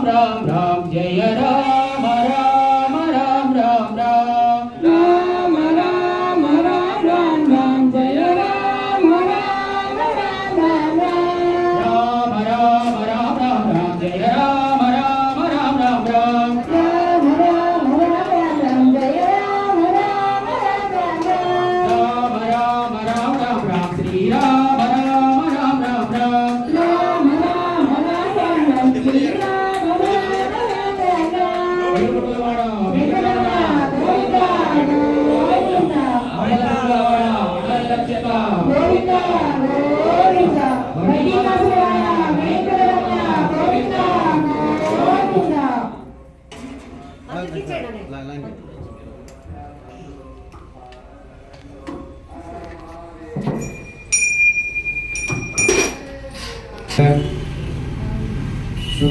राम राम जय राम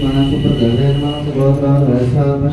మనసు ప్రదర్శనమనసు గోత్రాలు రసాపన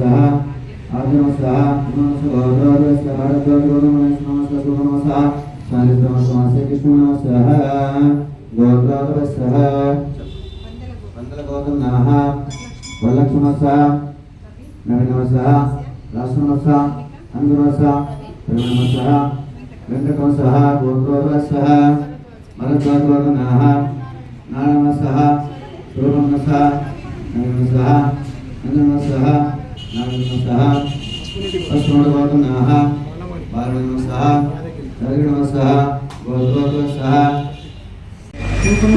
గగనమస్స ఆదినమస్స నమస్స గౌరవస్స భారద్వాజగౌరవమనస్స నమస్స సునమస్స శాలిద్రమస్స కృష్ణనమస్స గౌరవస్స వందలగోటునాహ వల్లక్ష్మస్స నవీనమస్స రాష్ట్రమస్స అందుమస్స ప్రేమనమస్స వెంకటమస్స గోత్రోదస్స భరద్వాజగౌరవనాహ నారాయణమస్స పూర్వమస్స నవీనమస్స అందమస్స నారాయణమస్స పశ్చిమోడగోటునాహ భారవనమస్స రవిణమస్స గోత్రోదస్స కృష్ణ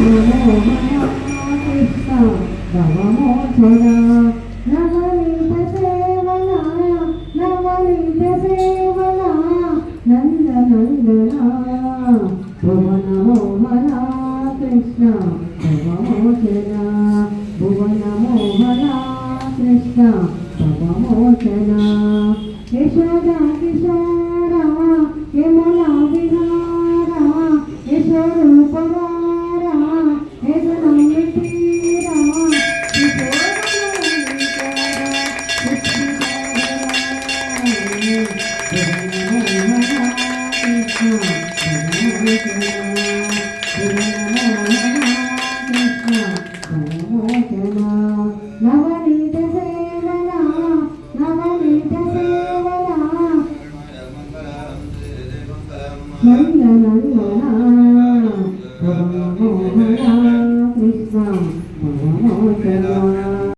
యశోద కిశోర యమునా విహార యశోరూపవార యశనంతిరా నవనీత